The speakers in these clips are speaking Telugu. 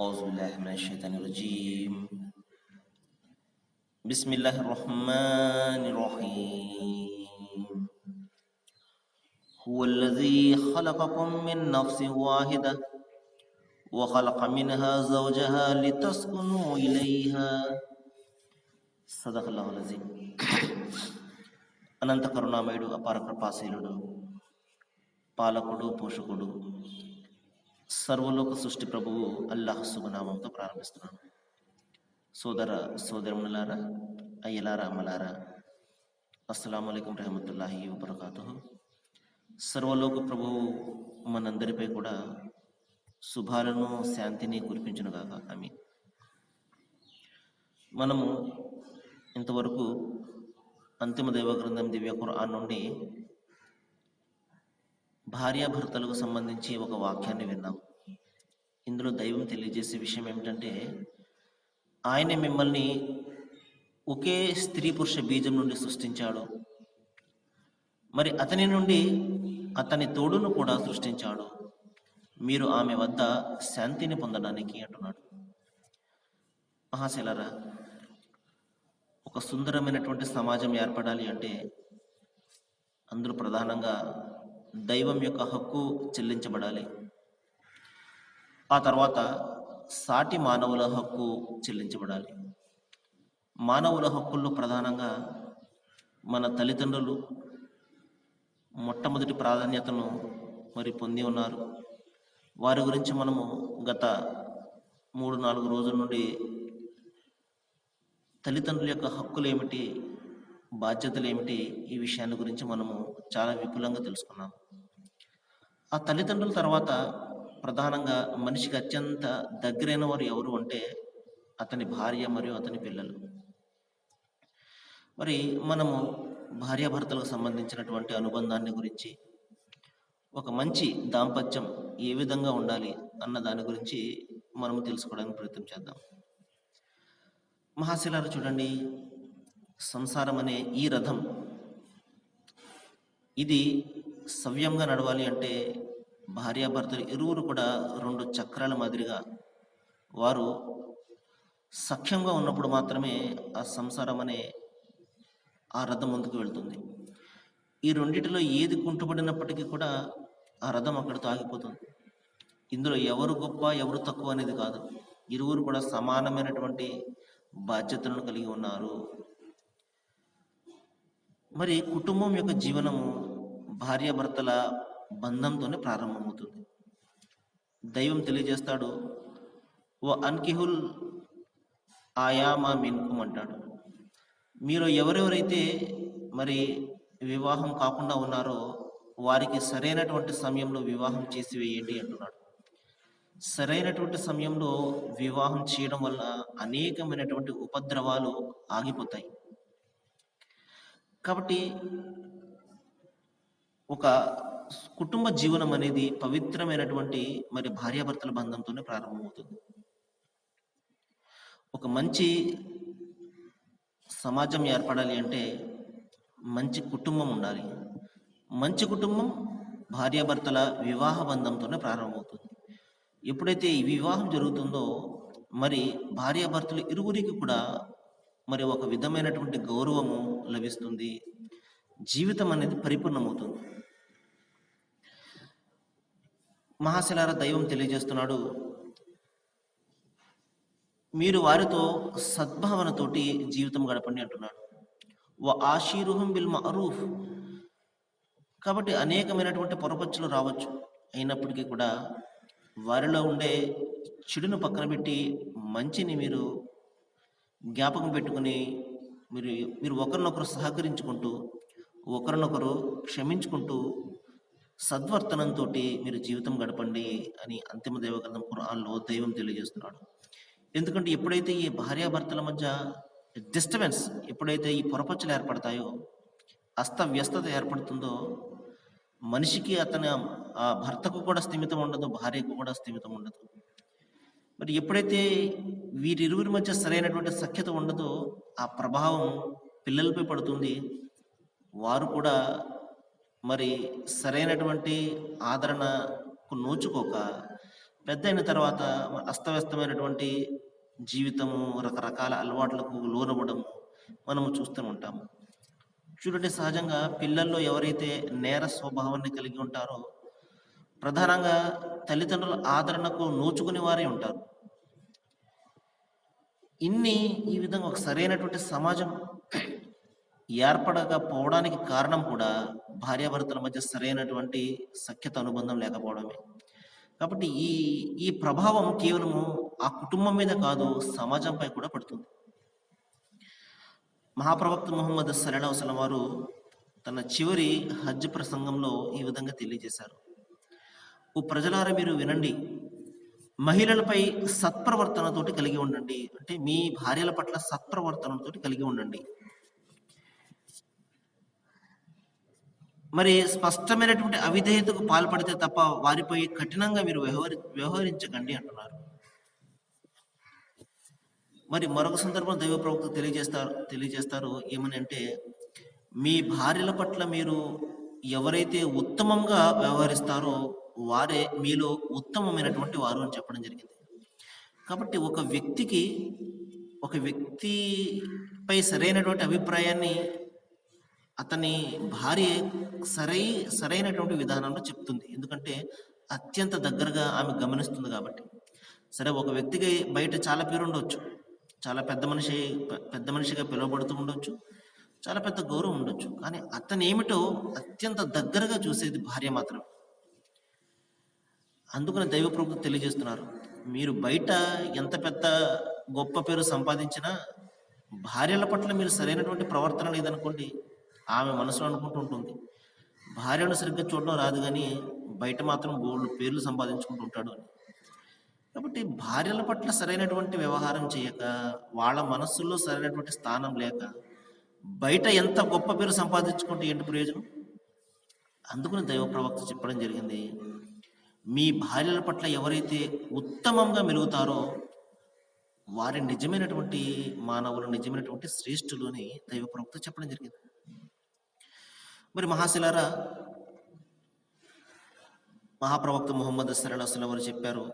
أعوذ بالله من الشيطان الرجيم بسم الله الرحمن الرحيم هو الذي خلقكم من نفس واحدة وخلق منها زوجها لتسكنوا إليها صدق الله العظيم అనంత కరుణామయుడు అపార కృపాశీలుడు పాలకుడు పోషకుడు సర్వలోక సృష్టి ప్రభువు అల్లాహ్ శుభనామంతో ప్రారంభిస్తున్నాను. సోదర సోదరములారా అయ్యలారా అమ్మలారా అస్సలం అయికం రహమతుల్లాహి వబర్కాతు సర్వలోక ప్రభువు మనందరిపై కూడా శుభాలను శాంతిని కురిపించునుగాక ఆమె మనము ఇంతవరకు అంతిమ దైవ గ్రంథం దివ్య ఖురాన్ నుండి భార్యాభర్తలకు సంబంధించి ఒక వాక్యాన్ని విన్నాం. ఇందులో దైవం తెలియజేసే విషయం ఏమిటంటే ఆయన మిమ్మల్ని ఒకే స్త్రీ పురుష బీజం నుండి సృష్టించాడు. మరి అతని నుండి అతని తోడును కూడా సృష్టించాడు. మీరు ఆమె వద్ద శాంతిని పొందడానికి అంటున్నాడు. మహాశిలరా ఒక సుందరమైనటువంటి సమాజం ఏర్పడాలి అంటే అందులో ప్రధానంగా దైవం యొక్క హక్కు చెల్లించబడాలి. ఆ తర్వాత సాటి మానవుల హక్కు చెల్లించబడాలి. మానవుల హక్కుల్లో ప్రధానంగా మన తల్లిదండ్రులు మొట్టమొదటి ప్రాధాన్యతను మరి పొంది ఉన్నారు. వారి గురించి మనము గత మూడు నాలుగు రోజుల నుండి తల్లిదండ్రుల యొక్క హక్కులు ఏమిటి బాధ్యతలు ఏమిటి ఈ విషయాన్ని గురించి మనము చాలా విపులంగా తెలుసుకున్నాం ఆ తల్లిదండ్రుల తర్వాత ప్రధానంగా మనిషికి అత్యంత దగ్గరైన వారు ఎవరు అంటే అతని భార్య మరియు అతని పిల్లలు. మరి మనము భార్యాభర్తలకు సంబంధించినటువంటి అనుబంధాన్ని గురించి ఒక మంచి దాంపత్యం ఏ విధంగా ఉండాలి అన్న దాని గురించి మనము తెలుసుకోవడానికి ప్రయత్నం చేద్దాం. మహాశిలారు చూడండి సంసారం అనే ఈ రథం. ఇది సవ్యంగా నడవాలి అంటే భార్యాభర్తలు ఇరువురు కూడా రెండు చక్రాల మాదిరిగా. వారు సఖ్యంగా ఉన్నప్పుడు మాత్రమే ఆ సంసారం అనే ఆ రథం ముందుకు వెళ్తుంది. ఈ రెండిటిలో ఏది కుంటుపడినప్పటికీ కూడా ఆ రథం అక్కడితో ఆగిపోతుంది. ఇందులో ఎవరు గొప్ప ఎవరు తక్కువ అనేది కాదు. ఇరువురు కూడా సమానమైనటువంటి బాధ్యతలను కలిగి ఉన్నారు. మరి కుటుంబం యొక్క జీవనము భార్యాభర్తల బంధంతోనే ప్రారంభమవుతుంది. దైవం తెలియజేస్తాడు ఓ అన్కిహుల్ ఆయామా మిన్కుం అంటాడు. మీరు ఎవరెవరైతే మరి వివాహం కాకుండా ఉన్నారో వారికి సరైనటువంటి సమయంలో వివాహం చేసి వేయండి అంటున్నాడు. సరైనటువంటి సమయంలో వివాహం చేయడం వల్ల అనేకమైనటువంటి ఉపద్రవాలు ఆగిపోతాయి. కాబట్టి ఒక కుటుంబ జీవనం అనేది పవిత్రమైనటువంటి మరి భార్యాభర్తల బంధంతోనే ప్రారంభమవుతుంది. ఒక మంచి సమాజం ఏర్పడాలి అంటే మంచి కుటుంబం ఉండాలి. మంచి కుటుంబం భార్యాభర్తల వివాహ బంధంతోనే ప్రారంభమవుతుంది. ఎప్పుడైతే ఈ వివాహం జరుగుతుందో మరి భార్యాభర్తలు ఇరువురికి కూడా మరి ఒక విధమైనటువంటి గౌరవము లభిస్తుంది. జీవితం అనేది పరిపూర్ణమవుతుంది. మహాశిలార దైవం తెలియజేస్తున్నాడు. మీరు వారితో సద్భావనతోటి జీవితం గడపండి అంటున్నాడు. ఓ ఆశీరుహం బిల్ మరూఫ్. కాబట్టి అనేకమైనటువంటి పొరపచ్చులు రావచ్చు. అయినప్పటికీ కూడా వారిలో ఉండే చెడును పక్కన పెట్టి మంచిని మీరు జ్ఞాపకం పెట్టుకుని మీరు మీరు ఒకరినొకరు సహకరించుకుంటూ ఒకరినొకరు క్షమించుకుంటూ సద్వర్తనంతో మీరు జీవితం గడపండి అని అంతిమ దైవగ్రంథం ఖురాన్లో దైవం తెలియజేస్తున్నాడు. ఎందుకంటే ఎప్పుడైతే ఈ భార్యాభర్తల మధ్య డిస్టర్బెన్స్ ఎప్పుడైతే ఈ పొరపచ్చులు ఏర్పడతాయో అస్తవ్యస్తత ఏర్పడుతుందో మనిషికి అతని ఆ భర్తకు కూడా స్థిమితం ఉండదు భార్యకు కూడా స్థిమితం ఉండదు. మరి ఎప్పుడైతే వీరిరువురి మధ్య సరైనటువంటి సఖ్యత ఉండదో ఆ ప్రభావం పిల్లలపై పడుతుంది. వారు కూడా మరి సరైనటువంటి ఆదరణకు నోచుకోక పెద్ద అయిన తర్వాత అస్తవ్యస్తమైనటువంటి జీవితము రకరకాల అలవాట్లకు లోనవ్వడము మనము చూస్తూ ఉంటాము చూడండి సహజంగా పిల్లల్లో ఎవరైతే నేర స్వభావాన్ని కలిగి ఉంటారో ప్రధానంగా తల్లిదండ్రుల ఆదరణకు నోచుకునే వారే ఉంటారు. ఇన్ని ఈ విధంగా ఒక సరైనటువంటి సమాజం ఏర్పడకపోవడానికి కారణం కూడా భార్యాభర్తల మధ్య సరైనటువంటి సఖ్యత అనుబంధం లేకపోవడమే. కాబట్టి ఈ ఈ ప్రభావం కేవలము ఆ కుటుంబం మీద కాదు సమాజంపై కూడా పడుతుంది. మహాప్రవక్త ముహమ్మద్ సలహం వారు తన చివరి హజ్ ప్రసంగంలో ఈ విధంగా తెలియజేశారు. ఓ ప్రజలారా మీరు వినండి. మహిళలపై సత్ప్రవర్తనతోటి కలిగి ఉండండి. అంటే మీ భార్యల పట్ల సత్ప్రవర్తనతోటి కలిగి ఉండండి. మరి స్పష్టమైనటువంటి అవిధేయతకు పాల్పడితే తప్ప వారిపై కఠినంగా మీరు వ్యవహరి వ్యవహరించకండి అంటున్నారు. మరి మరొక సందర్భం దైవ ప్రవక్త తెలియజేస్తారు తెలియజేస్తారు ఏమని అంటే మీ భార్యల పట్ల మీరు ఎవరైతే ఉత్తమంగా వ్యవహరిస్తారో వారే మీలో ఉత్తమమైనటువంటి వారు అని చెప్పడం జరిగింది. కాబట్టి ఒక వ్యక్తికి ఒక వ్యక్తిపై సరైనటువంటి అభిప్రాయాన్ని అతని భార్య సరై సరైనటువంటి విధానంలో చెప్తుంది. ఎందుకంటే అత్యంత దగ్గరగా ఆమె గమనిస్తుంది కాబట్టి. సరే ఒక వ్యక్తికి బయట చాలా పేరు ఉండొచ్చు. చాలా పెద్ద మనిషి పెద్ద మనిషిగా పిలువబడుతూ ఉండొచ్చు. చాలా పెద్ద గౌరవం ఉండొచ్చు. కానీ అతను ఏమిటో అత్యంత దగ్గరగా చూసేది భార్య మాత్రమే. అందుకని దైవ ప్రభుత్వం తెలియజేస్తున్నారు. మీరు బయట ఎంత పెద్ద గొప్ప పేరు సంపాదించినా భార్యల పట్ల మీరు సరైనటువంటి ప్రవర్తన లేదనుకోండి ఆమె మనసులో అనుకుంటూ ఉంటుంది. భార్యను సరిగ్గా చూడడం రాదు కానీ బయట మాత్రం బోల్డ్ పేర్లు సంపాదించుకుంటూ ఉంటాడు అని. కాబట్టి భార్యల పట్ల సరైనటువంటి వ్యవహారం చేయక వాళ్ళ మనస్సుల్లో సరైనటువంటి స్థానం లేక బయట ఎంత గొప్ప పేరు సంపాదించుకుంటే ఏంటి ప్రయోజనం? అందుకుని దైవ ప్రవక్త చెప్పడం జరిగింది. మీ భార్యల పట్ల ఎవరైతే ఉత్తమంగా మెలుగుతారో వారి నిజమైనటువంటి మానవులు నిజమైనటువంటి శ్రేష్ఠులు అని దైవ ప్రవక్త చెప్పడం జరిగింది. మరి మహాశిలారా మహాప్రవక్త ముహమ్మద్ సరళ వారు చెప్పారు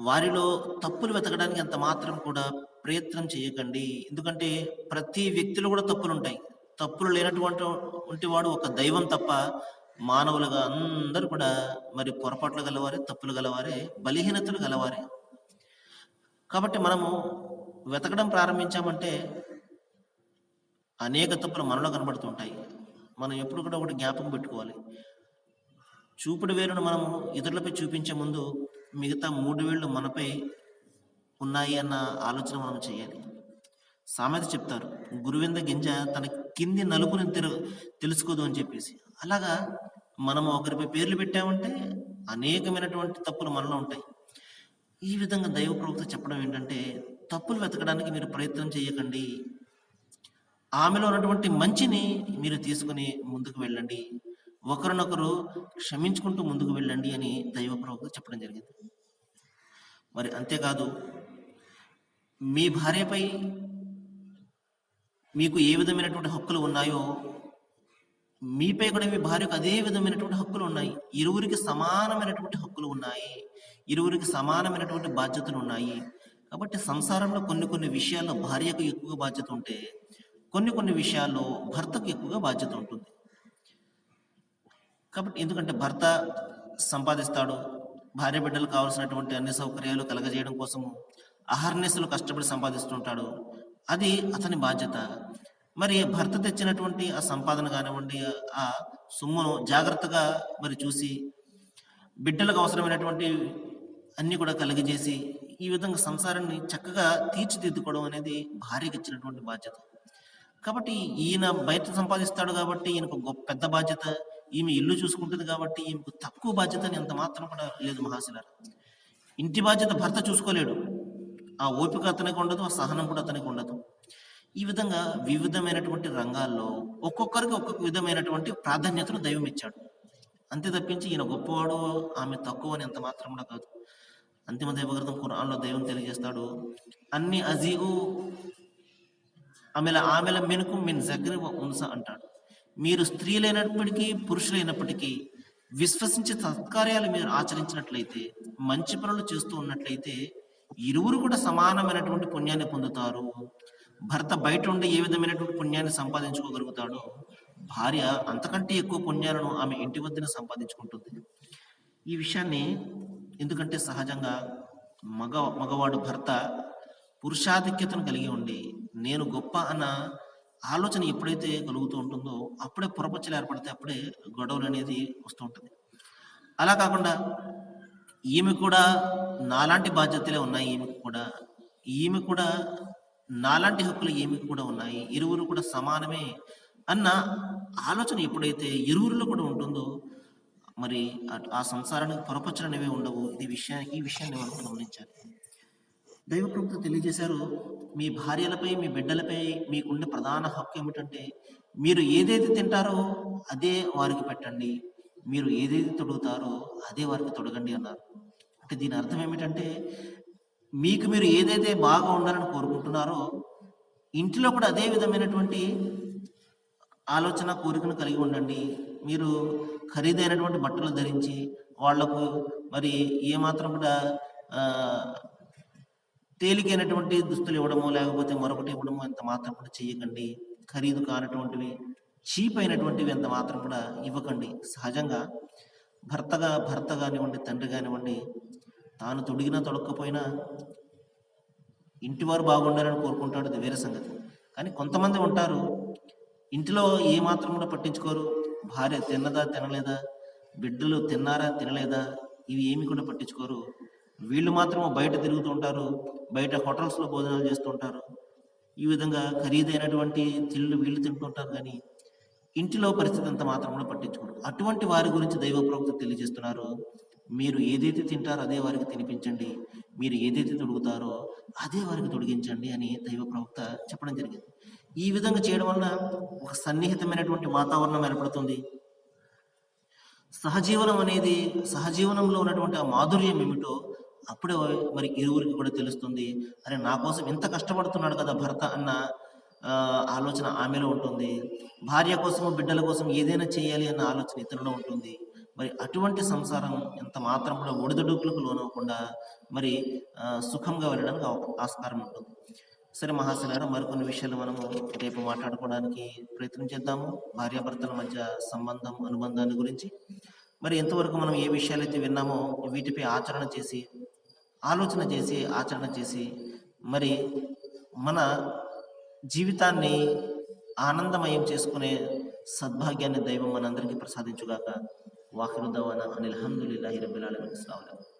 వారిలో తప్పులు వెతకడానికి అంత మాత్రం కూడా ప్రయత్నం చేయకండి. ఎందుకంటే ప్రతి వ్యక్తిలో కూడా తప్పులు ఉంటాయి తప్పులు లేనటువంటి వాడు ఒక దైవం తప్ప మానవులుగా అందరూ కూడా మరి పొరపాట్లు గలవారే తప్పులు గలవారే బలహీనతలు గలవారే. కాబట్టి మనము వెతకడం ప్రారంభించామంటే అనేక తప్పులు మనలో కనబడుతుంటాయి. మనం ఎప్పుడు కూడా ఒకటి జ్ఞాపకం పెట్టుకోవాలి. చూపుడు వేలును మనము ఇతరులపై చూపించే ముందు మిగతా మూడు వేళ్ళు మనపై ఉన్నాయి అన్న ఆలోచన మనం చేయాలి. సామెత చెప్తారు గురువింద గింజ తన కింది నలుపుని తెలు తెలుసుకోదు అని చెప్పేసి. అలాగా మనం ఒకరిపై పేర్లు పెట్టామంటే అనేకమైనటువంటి తప్పులు మనలో ఉంటాయి. ఈ విధంగా దైవ ప్రవక్త చెప్పడం ఏంటంటే తప్పులు వెతకడానికి మీరు ప్రయత్నం చేయకండి. ఆమెలో ఉన్నటువంటి మంచిని మీరు తీసుకుని ముందుకు వెళ్ళండి. ఒకరినొకరు క్షమించుకుంటూ ముందుకు వెళ్ళండి అని దైవ ప్రవక్త చెప్పడం జరిగింది. మరి అంతేకాదు మీ భార్యపై మీకు ఏ విధమైనటువంటి హక్కులు ఉన్నాయో మీపై కూడా మీ భార్యకు అదే విధమైనటువంటి హక్కులు ఉన్నాయి. ఇరువురికి సమానమైనటువంటి హక్కులు ఉన్నాయి. ఇరువురికి సమానమైనటువంటి బాధ్యతలు ఉన్నాయి. కాబట్టి సంసారంలో కొన్ని కొన్ని విషయాల్లో భార్యకు ఎక్కువగా బాధ్యత ఉంటే కొన్ని కొన్ని విషయాల్లో భర్తకు ఎక్కువగా బాధ్యత ఉంటుంది. కాబట్టి ఎందుకంటే భర్త సంపాదిస్తాడు భార్య బిడ్డలు కావాల్సినటువంటి అన్ని సౌకర్యాలు కలగజేయడం కోసము అహర్నిశలు కష్టపడి సంపాదిస్తుంటాడు. అది అతని బాధ్యత. మరి భర్త తెచ్చినటువంటి ఆ సంపాదన కానివ్వండి ఆ సొమ్మును జాగ్రత్తగా మరి చూసి బిడ్డలకు అవసరమైనటువంటి అన్ని కూడా కలిగజేసి ఈ విధంగా సంసారాన్ని చక్కగా తీర్చిదిద్దుకోవడం అనేది భార్యకి ఇచ్చినటువంటి బాధ్యత. కాబట్టి ఈయన బయట సంపాదిస్తాడు కాబట్టి ఈయనకు గొప్ప పెద్ద బాధ్యత ఈమె ఇల్లు చూసుకుంటుంది కాబట్టి ఈమెకు తక్కువ బాధ్యత అని ఎంత మాత్రం కూడా లేదు మహాశిలారు. ఇంటి బాధ్యత భర్త చూసుకోలేడు. ఆ ఓపిక అతనికి ఉండదు ఆ సహనం కూడా అతనికి ఉండదు. ఈ విధంగా వివిధమైనటువంటి రంగాల్లో ఒక్కొక్కరికి ఒక్కొక్క విధమైనటువంటి ప్రాధాన్యతను దైవం ఇచ్చాడు. అంతే తప్పించి ఈయన గొప్పవాడు ఆమె తక్కువ అని ఎంత మాత్రం కూడా కాదు. అంతిమ దైవగ్రంథం ఖురాన్లో దైవం తెలియజేస్తాడు అన్ని అజీగు ఆమెల ఆమెల మెనుకు మిన్ జగ్రి ఉంస అంటాడు. మీరు స్త్రీలైనప్పటికీ పురుషులైనప్పటికీ విశ్వసించే సత్కార్యాలు మీరు ఆచరించినట్లయితే మంచి పనులు చేస్తూ ఉన్నట్లయితే ఇరువురు కూడా సమానమైనటువంటి పుణ్యాన్ని పొందుతారు. భర్త బయట ఉండి ఏ విధమైనటువంటి పుణ్యాన్ని సంపాదించుకోగలుగుతాడో భార్య అంతకంటే ఎక్కువ పుణ్యాలను ఆమె ఇంటి వద్దనే సంపాదించుకుంటుంది. ఈ విషయాన్ని ఎందుకంటే సహజంగా మగ మగవాడు భర్త పురుషాధిక్యతను కలిగి ఉండి నేను గొప్ప అన్న ఆలోచన ఎప్పుడైతే కలుగుతూ ఉంటుందో అప్పుడే పొరపచ్చలు ఏర్పడితే అప్పుడే గొడవలు అనేది వస్తూ ఉంటుంది. అలా కాకుండా ఈమె కూడా నాలాంటి బాధ్యతలే ఉన్నాయి ఈమెకు కూడా. ఈమె కూడా నాలాంటి హక్కులు ఈమెకు కూడా ఉన్నాయి. ఇరువురు కూడా సమానమే అన్న ఆలోచన ఎప్పుడైతే ఇరువురిలో కూడా ఉంటుందో మరి ఆ- సంసారానికి పొరపచ్చలు ఉండవు. ఇది విషయాన్ని ఈ విషయాన్ని మనం గమనించాలి. దైవ ప్రభుత్వం తెలియజేశారు మీ భార్యలపై మీ బిడ్డలపై మీకుండే ప్రధాన హక్కు ఏమిటంటే మీరు ఏదైతే తింటారో అదే వారికి పెట్టండి. మీరు ఏదైతే తొడుగుతారో అదే వారికి తొడగండి అన్నారు. అంటే దీని అర్థం ఏమిటంటే మీకు మీరు ఏదైతే బాగా ఉండాలని కోరుకుంటున్నారో ఇంటిలో కూడా అదే విధమైనటువంటి ఆలోచన కోరికను కలిగి ఉండండి. మీరు ఖరీదైనటువంటి బట్టలు ధరించి వాళ్ళకు మరి ఏమాత్రం కూడా తేలికైనటువంటి దుస్తులు ఇవ్వడమో లేకపోతే మరొకటి ఇవ్వడమో ఎంత మాత్రం కూడా చేయకండి. ఖరీదు కానటువంటివి చీప్ అయినటువంటివి ఎంత మాత్రం కూడా ఇవ్వకండి. సహజంగా భర్తగా భర్త కానివ్వండి తండ్రి కానివ్వండి తాను తొడిగినా తొడక్కపోయినా ఇంటివారు బాగుండాలని కోరుకుంటాడు. అది వేరే సంగతి. కానీ కొంతమంది ఉంటారు ఇంటిలో ఏ మాత్రం కూడా పట్టించుకోరు. భార్య తిన్నదా తినలేదా బిడ్డలు తిన్నారా తినలేదా ఇవి ఏమి కూడా పట్టించుకోరు. వీళ్ళు మాత్రం బయట తిరుగుతూ ఉంటారు బయట హోటల్స్లో భోజనాలు చేస్తుంటారు ఈ విధంగా ఖరీదైనటువంటి తిళ్ళు వీళ్ళు తింటుంటారు కానీ ఇంటిలో పరిస్థితి అంత మాత్రం కూడా పట్టించుకోరు. అటువంటి వారి గురించి దైవ ప్రవక్త తెలియజేస్తున్నారు. మీరు ఏదైతే తింటారో అదే వారికి తినిపించండి. మీరు ఏదైతే తొడుగుతారో అదే వారికి తొడిగించండి అని దైవ ప్రవక్త చెప్పడం జరిగింది. ఈ విధంగా చేయడం వలన ఒక సన్నిహితమైనటువంటి వాతావరణం ఏర్పడుతుంది. సహజీవనం అనేది సహజీవనంలో ఉన్నటువంటి ఆ మాధుర్యం ఏమిటో అప్పుడే మరి ఇరువురికి కూడా తెలుస్తుంది. అరే నా కోసం ఎంత కష్టపడుతున్నాడు కదా భర్త అన్న ఆలోచన ఆమెలో ఉంటుంది. భార్య కోసం బిడ్డల కోసం ఏదైనా చేయాలి అన్న ఆలోచన ఇతరులో ఉంటుంది. మరి అటువంటి సంసారం ఎంత మాత్రం కూడా ఒడిదుడుకులకు లోనవ్వకుండా మరి సుఖంగా వెళ్ళడానికి ఆస్కారం ఉంటుంది. సరే మహాశిలారా మరికొన్ని విషయాలు మనము రేపు మాట్లాడుకోవడానికి ప్రయత్నం చేద్దాము. భార్యాభర్తల మధ్య సంబంధం అనుబంధాన్ని గురించి. మరి ఎంతవరకు మనం ఏ విషయాలైతే విన్నామో వీటిపై ఆచరణ చేసి ఆలోచన చేసి ఆచరణ చేసి మరి మన జీవితాన్ని ఆనందమయం చేసుకునే సద్భాగ్యాన్ని దైవం మనందరికీ ప్రసాదించుగాక. వాకిరు దవాన అనిల్ అహమ్దుల్లాహి రబ్బిల్ ఆలమీన్.